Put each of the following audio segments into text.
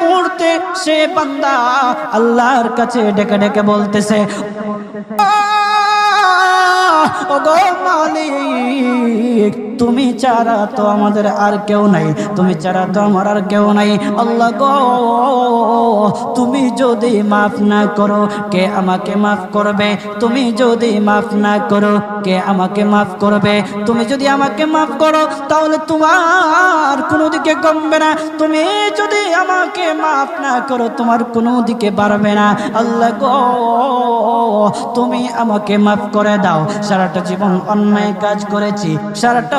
মুহূর্তে সে বান্দা আল্লাহর কাছে ডেকে ডেকে বলতেছে মালিক তুমি ছাড়া তো আমাদের আর কেউ নাই। তুমি ছাড়া তো আমার আর কেউ নাই। আল্লাহ গো, তুমি যদি মাফ না করো, কে আমাকে মাফ করবে? তুমি যদি মাফ না করো, কে আমাকে মাফ করবে? তুমি যদি আমাকে মাফ করো, তাহলে তোমার কোনো দিকে কমবে না। তুমি যদি আমাকে মাফ না করো, তোমার কোনো দিকে বাড়বে না। আল্লাহ গো, তুমি আমাকে মাফ করে দাও। সারাটা জীবন অন্যায় কাজ করেছি। সারাটা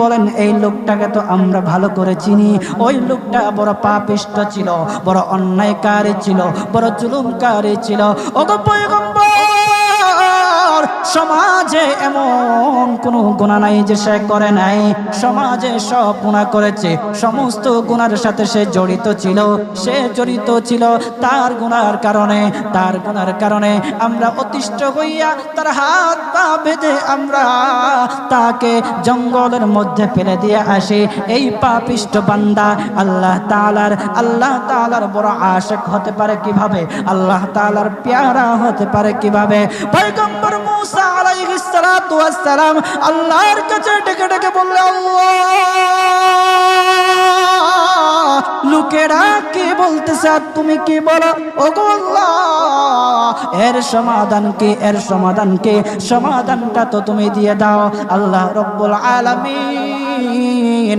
বলেন, এই লোকটাকে তো আমরা ভালো করে চিনি। ওই লোকটা বড় পাপিষ্ট ছিল, বড় অন্যায়কারী ছিল, বড় জুলুমকারী ছিল। ওগো পয়গম্বর, সমাজে এমন কোন গুণা নাই যে সে করে নাই। সমাজে সব গুণা করেছে, সমস্ত গুণার সাথে সে জড়িত ছিল, সে জড়িত ছিল তার গুণার কারণে, তার গুণার কারণে আমরা অতিষ্ঠ হইয়া তার হাত পা বেঁধে আমরা তাকে জঙ্গলের মধ্যে ফেলে দিয়ে আসি। এই পাপিষ্ট বান্দা আল্লাহ তালার আল্লাহ তালার বড় আশেক হতে পারে কীভাবে? আল্লাহ তালার পেয়ারা হতে পারে কীভাবে? পয়গম্বর মুসা আলাইহিস সালাম আল্লাহর কাছে ডেকে ডেকে বললে, আল্লাহ! লোকেরা কে বলতেছে, আর তুমি কি বলো? ও এর সমাধান কে? এর সমাধান কে? সমাধানটা তো তুমি দিয়ে দাও। আল্লাহ রব্বুল আলামিন